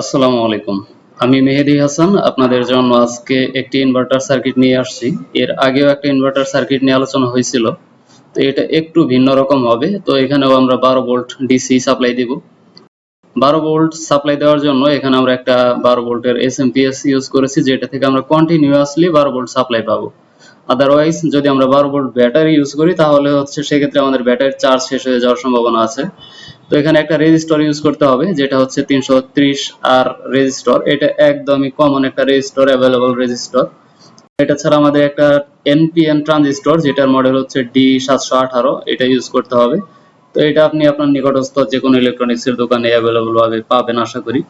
আসসালামু আলাইকুম। আমি মেহেদি হাসান, আপনাদের জন্য আজকে একটি ইনভার্টার সার্কিট নিয়ে আসছি। এর আগেও একটা ইনভার্টার সার্কিট নিয়ে আলোচনা হয়েছিল। তো এটা একটু ভিন্ন রকম হবে। তো এখানেও আমরা বারো ভোল্ট ডিসি সাপ্লাই দিব। বারো ভোল্ট সাপ্লাই দেওয়ার জন্য এখানে আমরা একটা বারো ভোল্টের এস ইউজ করেছি, যেটা থেকে আমরা কন্টিনিউয়াসলি বারো ভোল্ট সাপ্লাই পাবো। আদারওয়াইজ যদি আমরা বারো ভোল্ট ব্যাটারি ইউজ করি, তাহলে হচ্ছে সেক্ষেত্রে আমাদের ব্যাটারির চার্জ শেষ হয়ে যাওয়ার সম্ভাবনা আছে। তো এখানে একটা রেজিস্টর ইউজ করতে হবে, যেটা হচ্ছে তিনশো ত্রিশ আর রেজিস্টর এটা একদমই কমন একটা রেজিস্টর অ্যাভেলেবল রেজিস্টর এটা ছাড়া আমাদের একটা এনপিএন ট্রানজিস্টর যেটার মডেল হচ্ছে ডি সাতশো আঠারো, এটা ইউজ করতে হবে। তো এটা আপনি আপনার নিকটস্থ যে কোনো ইলেকট্রনিক্স এর দোকানে অ্যাভেলেবল ভাবে পাবেন, আশা করি।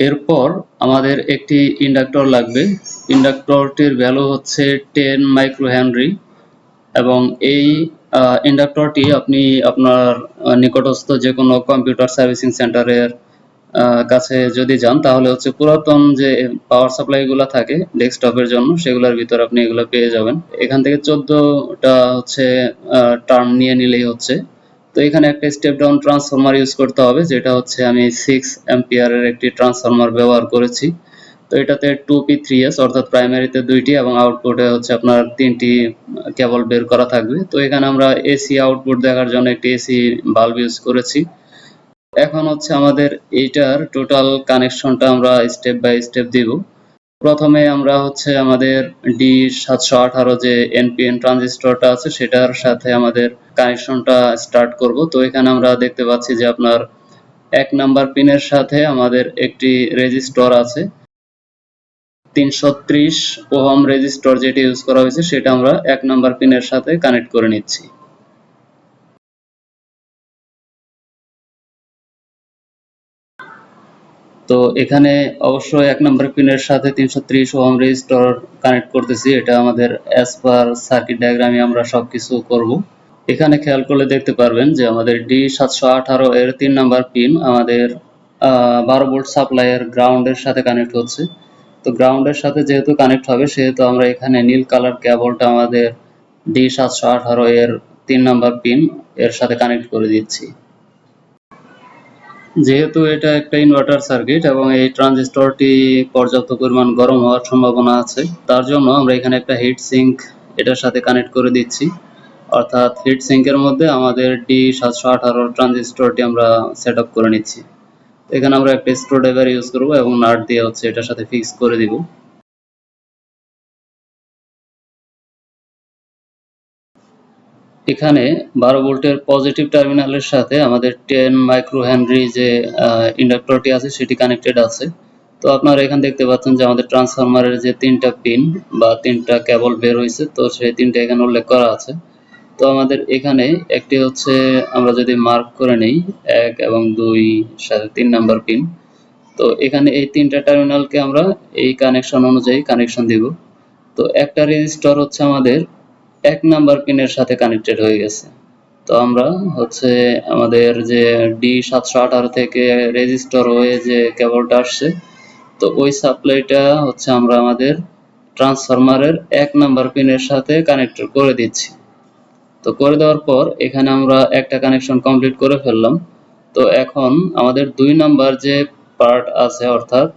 এরপর আমাদের একটি ইন্ডাক্টর লাগবে। ইন্ডাক্টরটির ভ্যালু হচ্ছে টেন মাইক্রো হেনরি এবং এই ইন্ডাক্টরটি আপনি আপনার নিকটস্থ যে কোনো কম্পিউটার সার্ভিসিং সেন্টারের কাছে যদি যান, তাহলে হচ্ছে পুরাতন যে পাওয়ার সাপ্লাই গুলো থাকে ডেস্কটপের জন্য, সেগুলোর ভিতর আপনি এগুলো পেয়ে যাবেন। এখান থেকে চোদ্দটা হচ্ছে টার্ম নিয়ে নিলেই হচ্ছে। তো এখানে একটা স্টেপ ডাউন ট্রান্সফরমার ইউজ করতে হবে, যেটা হচ্ছে আমি সিক্স এম্পিয়ারের একটি ট্রান্সফরমার ব্যবহার করেছি। তো এটাতে টু পি থ্রি এস অর্থাৎ প্রাইমারিতে দুইটি এবং আউটপুটে হচ্ছে আপনার তিনটি কেবল বের করা থাকবে। তো এখানে আমরা এসি আউটপুট দেখার জন্য একটি এসি বাল্ব ইউজ করেছি। এখন হচ্ছে আমাদের এইটার টোটাল কানেকশনটা আমরা স্টেপ বাই স্টেপ দিব। প্রথমে আমরা হচ্ছে আমাদের ডি সাতশো আঠারো যে এনপিএন ট্রানজিস্টরটা আছে, সেটার সাথে আমাদের কানেকশনটা স্টার্ট করব। তো এখানে আমরা দেখতে পাচ্ছি যে আপনার এক নাম্বার পিনের সাথে আমাদের একটি রেজিস্টর আছে। তিনশো ত্রিশ ওহম রেজিস্টর যেটি ইউজ করা হয়েছে, সেটা আমরা এক নাম্বার পিনের সাথে কানেক্ট করে নিচ্ছি। তো এখানে অবশ্যই এক নম্বর পিনের সাথে তিনশো ত্রিশ ওহম রেজিস্টর কানেক্ট করতেছি, এটা আমাদের অ্যাজ পার সার্কিট ডায়াগ্রামে আমরা সবকিছু করব। এখানে খেয়াল করলে দেখতে পারবেন যে আমাদের ডি সাতশো আঠারো এর তিন নাম্বার পিন আমাদের বারো ভোল্ট সাপ্লাইয়ের গ্রাউন্ডের সাথে কানেক্ট হচ্ছে। তো গ্রাউন্ডের সাথে যেহেতু কানেক্ট হবে, সেহেতু আমরা এখানে নীল কালার কেবলটা আমাদের ডি সাতশো আঠারো এর তিন নাম্বার পিন এর সাথে কানেক্ট করে দিচ্ছি। যেহেতু এটা একটা ইনভার্টার সার্কিট এবং এই ট্রানজিস্টরটি পর্যাপ্ত পরিমাণ গরম হওয়ার সম্ভাবনা আছে, তার জন্য আমরা এখানে একটা হিট সিঙ্ক এটার সাথে কানেক্ট করে দিচ্ছি। অর্থাৎ হিট সিঙ্কের মধ্যে আমাদের ডি সাতশো আঠারো ট্রানজিস্টরটি আমরা সেট করে নিচ্ছি। এখানে আমরা একটা স্ক্রু ড্রাইভার ইউজ করব এবং নাট দিয়ে হচ্ছে এটার সাথে ফিক্স করে দিব। এখানে বারো ভোল্টের পজিটিভ টার্মিনালের সাথে আমাদের টেন মাইক্রো হেনরি যে ইন্ডাক্টরটি আছে, সেটি কানেক্টেড আছে। তো আপনারা এখানে দেখতে পাচ্ছেন যে আমাদের ট্রান্সফরমারের যে তিনটা পিন বা তিনটা কেবল বের হয়েছে, তো সেই তিনটা এখানে উল্লেখ করা আছে। তো আমাদের এখানে একটি হচ্ছে আমরা যদি মার্ক করে নেই, এক এবং দুই, সাথে তিন নাম্বার পিন তো এখানে এই তিনটা টার্মিনালকে আমরা এই কানেকশন অনুযায়ী কানেকশন দিব। তো একটা রেজিস্টর হচ্ছে আমাদের এক নাম্বার পিনের সাথে কানেক্টেড হয়ে গেছে। তো আমরা হচ্ছে আমাদের যে ডি সাতশো আঠারো থেকে রেজিস্টর হয়ে যে কেবলটা আসছে, তো ওই সাপ্লাইটা হচ্ছে আমরা আমাদের ট্রান্সফরমারের এক নাম্বার পিনের সাথে কানেক্ট করে দিচ্ছি। তো করে দেওয়ার পর এখানে আমরা একটা কানেকশন কমপ্লিট করে ফেললাম। তো এখন আমাদের দুই নাম্বার যে পার্ট আছে অর্থাৎ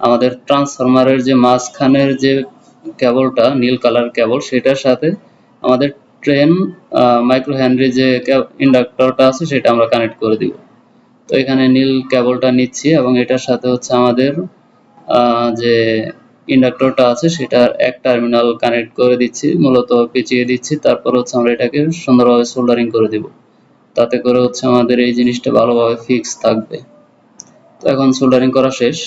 আমাদের ট্রান্সফরমারের যে মাঝখানের যে কেবলটা নীল কালার কেবল সেটার সাথে আমাদের ট্রেন মাইক্রো হেনরি যে ইন্ডাক্টরটা আছে সেটা আমরা কানেক্ট করে দিব। তো এখানে নীল কেবলটা নিচ্ছি এবং এটার সাথে হচ্ছে আমাদের যে ইন্ডাক্টরটা আছে সেটার এক টার্মিনাল কানেক্ট করে দিচ্ছি, মূলত পেঁচিয়ে দিচ্ছি, তারপর হচ্ছে আমরা এটাকে সুন্দরভাবে সোল্ডারিং করে দিব। তাতে করে হচ্ছে আমাদের এই জিনিসটা ভালোভাবে ফিক্স থাকবে। তো এখন সোল্ডারিং করা শেষ।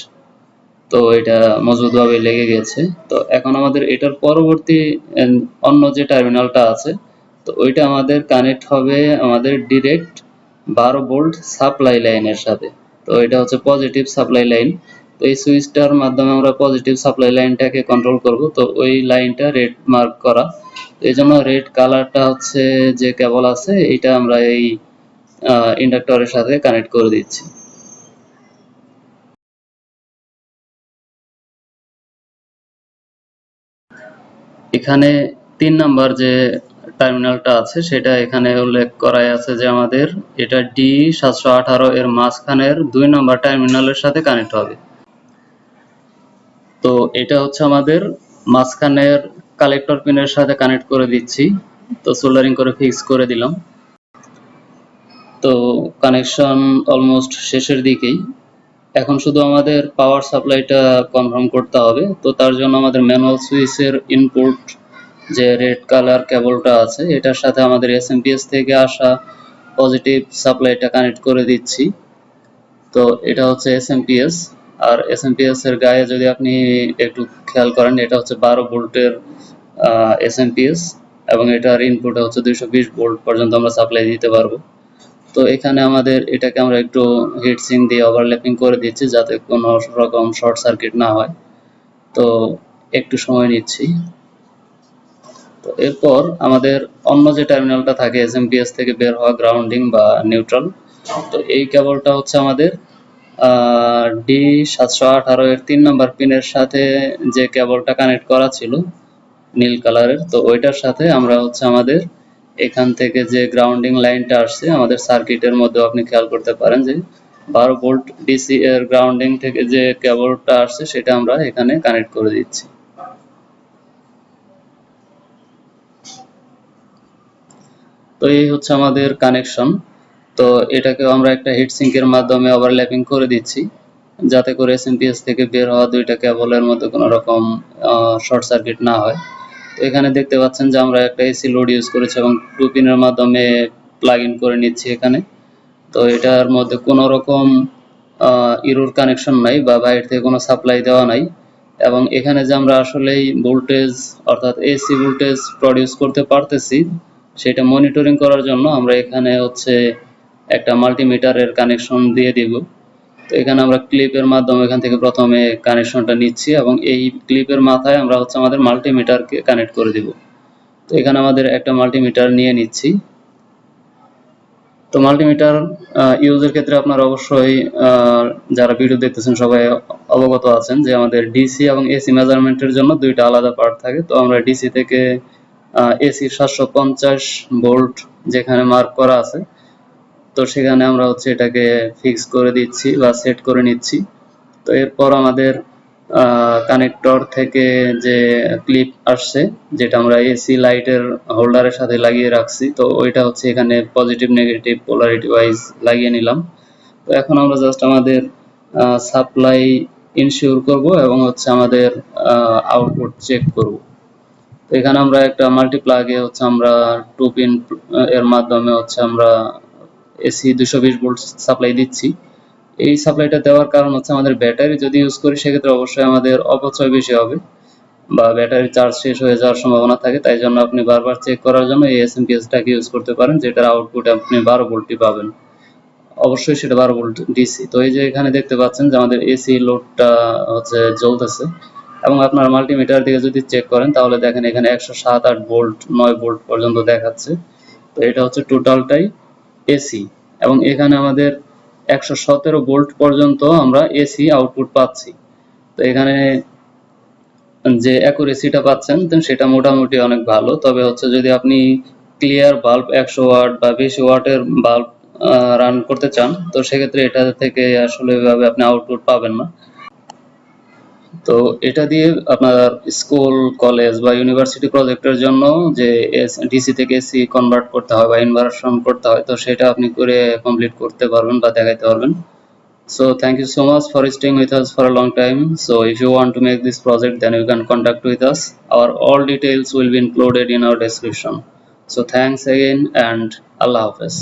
তো এটা মজবুতভাবে লেগে গেছে। তো এখন আমাদের এটার পরবর্তী অন্য যে টার্মিনালটা আছে, তো ওইটা আমাদের কানেক্ট হবে আমাদের ডিরেক্ট বারো ভোল্ট সাপ্লাই লাইনের সাথে। তো এটা হচ্ছে পজিটিভ সাপ্লাই লাইন তো এই সুইচটার মাধ্যমে আমরা পজিটিভ সাপ্লাই লাইনটাকে কন্ট্রোল করব। তো ওই লাইনটা রেড মার্ক করা। এই জন্য রেড কালারটা হচ্ছে যে কেবল আছে এটা আমরা এই ইন্ডাক্টরের সাথে কানেক্ট করে দিচ্ছি। এখানে তিন নাম্বার যে টার্মিনালটা আছে, সেটা এখানে উল্লেখ করাই আছে যে আমাদের এটা ডি সাতশো আঠারো এর মাঝখানের দুই নম্বর টার্মিনালের সাথে কানেক্ট হবে। তো এটা হচ্ছে আমাদের মাঝখানের কালেক্টর পিনের সাথে কানেক্ট করে দিচ্ছি। তো সোল্ডারিং করে ফিক্স করে দিলাম। তো কানেকশন অলমোস্ট শেষের দিকেই। এখন শুধু আমাদের পাওয়ার সাপ্লাইটা কনফার্ম করতে হবে। তো তার জন্য আমাদের ম্যানুয়াল সুইচের ইনপুট যে রেড কালার কেবলটা আছে, এটার সাথে আমাদের এসএমপিএস থেকে আসা পজিটিভ সাপ্লাইটা কানেক্ট করে দিচ্ছি। তো এটা হচ্ছে এসএমপিএস আর এস এম এর গায়ে যদি আপনি একটু খেয়াল করেন, এটা হচ্ছে বারো ভোল্টের এসএমপিএস এবং এটার ইনপুট হচ্ছে দুইশো বিশ ভোল্ট পর্যন্ত আমরা সাপ্লাই দিতে পারব। তো এখানে আমাদের এটাকে আমরা একটু হিট সিং দিয়ে ওভারল্যাপিং করে দিচ্ছি যাতে কোনো রকম শর্ট সার্কিট না হয়। তো একটু সময় নিচ্ছি। তো এরপর আমাদের অন্য যে টার্মিনালটা থাকে এসএমপিএস থেকে বের হওয়া গ্রাউন্ডিং বা নিউট্রাল তো এই কেবলটা হচ্ছে আমাদের ডি সাতশো আঠারো এর তিন নম্বর পিনের সাথে যে কেবলটা কানেক্ট করা ছিল নীল কালারের, তো ওইটার সাথে আমরা হচ্ছে আমাদের এখান থেকে যে গ্রাউন্ডিং লাইনটা আসছে, আমাদের সার্কিটের মধ্যে আপনি খেয়াল করতে পারেন যে বারো ভোল্ট ডিসি এর গ্রাউন্ডিং থেকে যে কেবলটা আসছে, সেটা আমরা এখানে কানেক্ট করে দিচ্ছি। তো এই হচ্ছে আমাদের কানেকশন তো এটাকেও আমরা একটা হিট সিঙ্কের মাধ্যমে ওভারল্যাপিং করে দিচ্ছি, যাতে করে এসএমপিএস থেকে বের হওয়া দুইটা কেবলের মধ্যে কোনো রকম শর্ট সার্কিট না হয়। তো এখানে দেখতে পাচ্ছেন যে আমরা একটা এসি লোড ইউজ করেছি এবং টু পিনের মাধ্যমে প্লাগ ইন করে নিচ্ছি এখানে। তো এটার মধ্যে কোনো রকম ইরোর কানেকশন নাই বা বাইরে থেকে কোনো সাপ্লাই দেওয়া নাই। এবং এখানে যে আমরা আসলেই ভোল্টেজ অর্থাৎ এসি ভোল্টেজ প্রডিউস করতে পারতেছি, সেটা মনিটরিং করার জন্য আমরা এখানে হচ্ছে একটা মাল্টিমিটারের কানেকশন দিয়ে দিব। তো এখানে আমরা ক্লিপের মাধ্যমে এখান থেকে প্রথমে কানেকশনটা নিচ্ছি এবং এই ক্লিপের মাথায় আমরা হচ্ছে আমাদের মাল্টিমিটারকে কানেক্ট করে দিব। তো এখানে আমাদের একটা মাল্টিমিটার নিয়ে নিচ্ছি। তো মাল্টিমিটার ইউজের ক্ষেত্রে আপনারা অবশ্যই যারা ভিডিও দেখতেছেন সবাই অবগত আছেন যে আমাদের ডিসি এবং এসি মেজারমেন্টের জন্য দুইটা আলাদা পার্ট থাকে। তো আমরা ডিসি থেকে এসি সাতশো পঞ্চাশ ভোল্ট যেখানে মার্ক করা আছে তো সেখানে আমরা হচ্ছে এটাকে ফিক্স করে দিচ্ছি বা সেট করে নিচ্ছি। তো এরপর আমাদের কানেক্টর থেকে যে ক্লিপ আসছে, যেটা আমরা এসি লাইটের হোল্ডারের সাথে লাগিয়ে রাখছি, তো ওইটা হচ্ছে এখানে পজিটিভ নেগেটিভ পোলারিটি ওয়াইজ লাগিয়ে নিলাম। তো এখন আমরা জাস্ট আমাদের সাপ্লাই ইনশিওর করব এবং হচ্ছে আমাদের আউটপুট চেক করব। তো এখানে আমরা একটা মাল্টিপ্লাগে হচ্ছে আমরা টু পিন এর মাধ্যমে হচ্ছে আমরা এসি দুশো বিশ ভোল্ট সাপ্লাই দিচ্ছি। এই সাপ্লাইটা দেওয়ার কারণ হচ্ছে আমাদের ব্যাটারি যদি ইউজ করি, সেক্ষেত্রে অবশ্যই আমাদের অপচয় বেশি হবে বা ব্যাটারি চার্জ শেষ হয়ে যাওয়ার সম্ভাবনা থাকে। তাই জন্য আপনি বারবার চেক করার জন্য এই এসএমপিএসটাকে ইউজ করতে পারেন, যেটার আউটপুট আপনি বারো ভোল্টই পাবেন। অবশ্যই সেটা বারো ভোল্ট ডিসি তো এই যে এখানে দেখতে পাচ্ছেন যে আমাদের এসি লোডটা হচ্ছে জ্বলতেছে এবং আপনার মাল্টিমিটার দিকে যদি চেক করেন, তাহলে দেখেন এখানে একশো সাত আট ভোল্ট, নয় ভোল্ট পর্যন্ত দেখাচ্ছে। তো এটা হচ্ছে টোটালটাই এসি এবং এখানে আমাদের একশো সতেরো ভোল্ট পর্যন্ত আমরা এসি আউটপুট পাচ্ছি। তো এখানে যে অ্যাকুরেসিটা পাচ্ছেন সেটা মোটামুটি অনেক ভালো। তবে হচ্ছে যদি আপনি ক্লিয়ার বাল্ব একশো ওয়াট বা বেশি ওয়াটের বাল্ব রান করতে চান, তো সেক্ষেত্রে এটা থেকে আসলে এভাবে আপনি আউটপুট পাবেন না। তো এটা দিয়ে আপনার স্কুল, কলেজ বা ইউনিভার্সিটি প্রজেক্টের জন্য যে এস ডিসি থেকে সি কনভার্ট করতে হয় বা ইনভার্সন করতে হয়, তো সেটা আপনি করে কমপ্লিট করতে পারবেন বা দেখাইতে পারবেন। So thank you so much for staying with us for a long time so if you want to make this project then you can contact with us our all details will be included in our description so thanks again and আল্লাহ হাফেজ